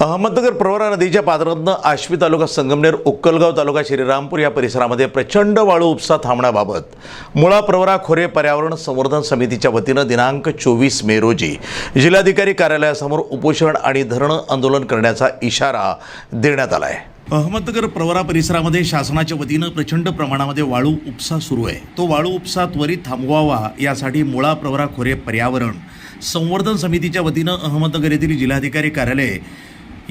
अहमदनगर प्रवरा नदीच्या पात्रातनं आश्वी तालुका संगमनेर उक्कलगाव तालुका श्रीरामपूर या परिसरामध्ये प्रचंड वाळू उपसा थांबण्याबाबत मुळा प्रवरा खोरे पर्यावरण संवर्धन समितीच्या वतीनं दिनांक चोवीस मे रोजी जिल्हाधिकारी कार्यालयासमोर उपोषण आणि धरणं आंदोलन करण्याचा इशारा देण्यात आला आहे अहमदनगर प्रवरा परिसरामध्ये शासनाच्या वतीनं प्रचंड प्रमाणामध्ये वाळू उपसा सुरू आहे. तो वाळू उपसा त्वरित थांबवावा यासाठी मुळा प्रवरा खोरे पर्यावरण संवर्धन समितीच्या वतीनं अहमदनगर येथील जिल्हाधिकारी कार्यालय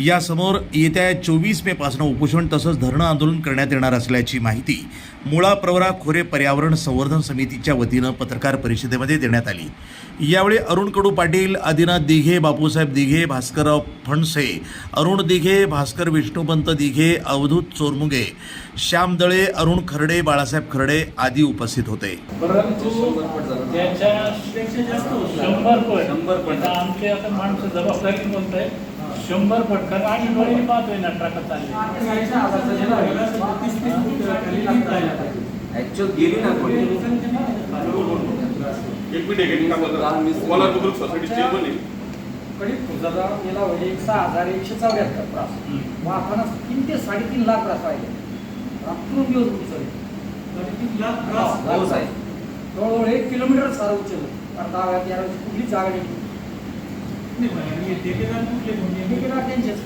यासमोर येत्या चोवीस मे पासून उपोषण तसंच धरणं आंदोलन करण्यात येणार असल्याची माहिती मुळा प्रवरा खोरे पर्यावरण संवर्धन समितीच्या वतीनं पत्रकार परिषदेमध्ये देण्यात आली. यावेळी अरुण कडू पाटील आदिनाथ दिघे बापूसाहेब दिघे भास्करराव फणसे अरुण दिघे भास्कर विष्णुपंत दिघे अवधूत चोरमुगे श्याम दळे अरुण खर्डे बाळासाहेब खर्डे आदी उपस्थित होते. परंतु. शंभर आमचे आता माणसं जबाबदारी शंभर पट कारण आम्ही डोळ्याने पाहतोय ना ट्रकात ऍक्च्युअल गेली ना एक मिनिट एक मला दुग्रुप सोसायटी चेअरमन आहे. गेला एक सहा हजार एकशे चौऱ्याहत्तर त्रास. मग आपण तीन ते साडेतीन लाख त्रास राहिले रात्र दिवस उचलले पाऊस आहे जवळजवळ एक किलोमीटर सारं उचललं. या वेळेस कुठली जागा नाही ठेकेदार त्यांचेच.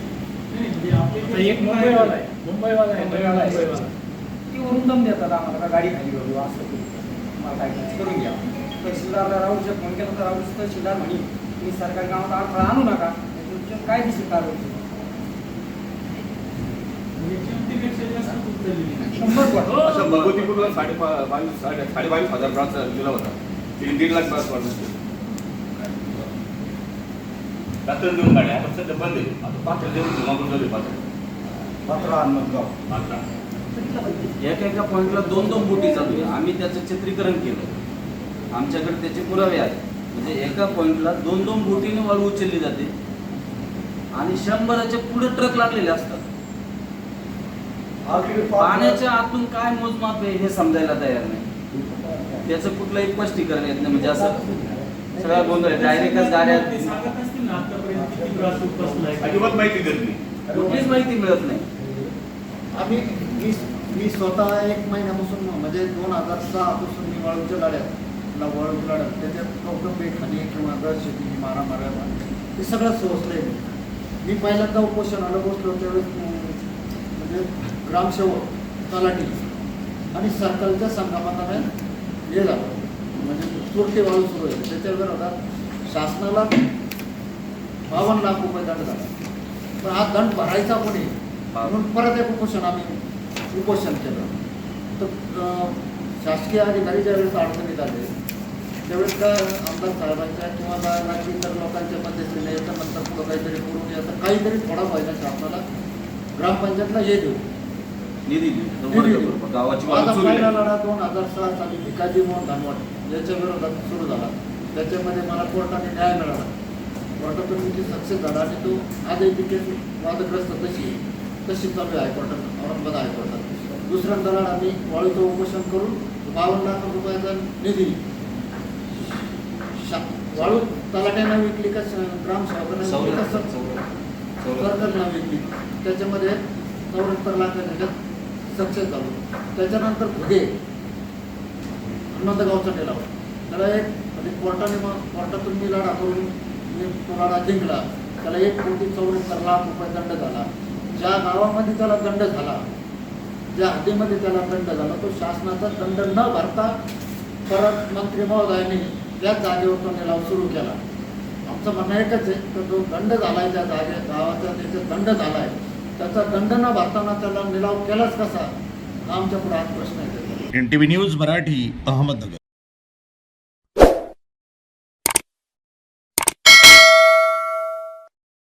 एक मुंबईवाला आहे. मुंबईवाला आहे. मुंबईवाला आहे. मुंबईवाला. ती वरून दम देतात आम्हाला का गाडी खाली बघू असं. मला काय करायचं? करून घ्या. तहसीलदारला राहूच्या फोन केला तर राहू तहसीलदार म्हणे तुम्ही सरकारी कामात अडथळा आणू नका. तुमच्या काय दिसेल कारवाई शंभर भगवतीपूरला साडे बावीस साडे बावीस हजार ब्रास दिला होता. तिने दीड लाख ब्रास वाढला रात्र देऊन काढले आता सध्या बंद आहे आता पात्र देऊन जमा करून झाले पात्र. पात्र एका एका पॉईंटला दोन दोन बोटी चालू आहे आम्ही त्याचं चित्रीकरण केलं. आमच्याकडे त्याचे पुरावे आहेत. म्हणजे एका पॉईंटला दोन दोन बोटीने वाळू उचलली जाते. आणि शंभराच्या पुढे ट्रक लागलेले असतात. पाण्याच्या आतून काय मोजमाप आहे हे समजायला तयार नाही. त्याचं कुठलंही स्पष्टीकरण येत नाही. म्हणजे असं सगळा गोंधळ डायरेक्टच गाड्या अजिबात माहिती देत नाही. कुठलीच माहिती मिळत नाही. आम्ही मी मी स्वतः एक महिन्यापासून म्हणजे दोन हजार सहापासून मी वाळूच्या गाड्यात वाळूच्या गाड्यात त्याच्यात कौटुंबी खाणे किंवा घर शेती मारा मारा हे सगळं सोचलंय मी. मी पहिल्यांदा उपोषणाला बसलो त्यावेळेस म्हणजे ग्रामसेवक तलाठी. आणि सर्कलच्या संगमताने हे झालं. चुरटे वाळू सुरू आहे त्याच्यावर आता शासनाला बावन्न लाख रुपये दंड झाला. पण हा दंड भरायचा कोणी? म्हणून परत एक उपोषण आम्ही उपोषण केलं. तर शासकीय अधिकारी ज्यावेळेस अडचणीत आले त्यावेळेस त्या आमदार साहेबांच्या किंवा बा- बाकी इतर लोकांच्या मध्यस्थीने याच्यानंतर पुढं काहीतरी करून याचा काहीतरी थोडा व्हायला शासनाला ग्रामपंचायतला हे देऊ. निधी. गावाची माझा वाळू चोरी पहिला आहे. लढा दोन हजार सहा साली भिकाजी मोहन धानवट याच्या विरोधात सुरू झाला. त्याच्यामध्ये मला कोर्टाने न्याय मिळाला. कोर्टातून मी सक्सेस झाला आणि तो आजही ती केस वादग्रस्त तशी आहे. तशी चालू आहे हायकोर्टात. औरंगाबाद हायकोर्टात. दुसऱ्यांदा लढा आम्ही वाळूचं उपोषण करून बावन्न लाख रुपयाचा निधी शा- वाळू तलाट्यानं विकली का स- ग्रामसेवकांना विकली का सर- विकली. त्याच्यामध्ये चौऱ्याहत्तर लाख ह्याच्यात सक्सेस झालो त्याच्यानंतर भुगे. आनंदगावचा नेला त्याला एक म्हणजे कोर्टाने मग कोर्टातून मी लढा करून मी तो लढा जिंकला. त्याला एक कोटी चौऱ्याहत्तर लाख रुपये दंड झाला. ज्या गावामध्ये त्याला दंड झाला ज्या हद्दीमध्ये त्याला दंड झाला तो शासनाचा दंड न भरता परत मंत्री महोदयांनी त्या जागेवर तो निलाव सुरू केला. आमचं म्हणणं एकच आहे तर जो दंड झालाय त्या जागे गावाचा त्याचा दंड झालाय. त्याचा दंड न भरताना त्याला निलाव केलाच कसा? हा आमच्या पुढे आज प्रश्न आहे. N T V news Marathi Ahmednagar.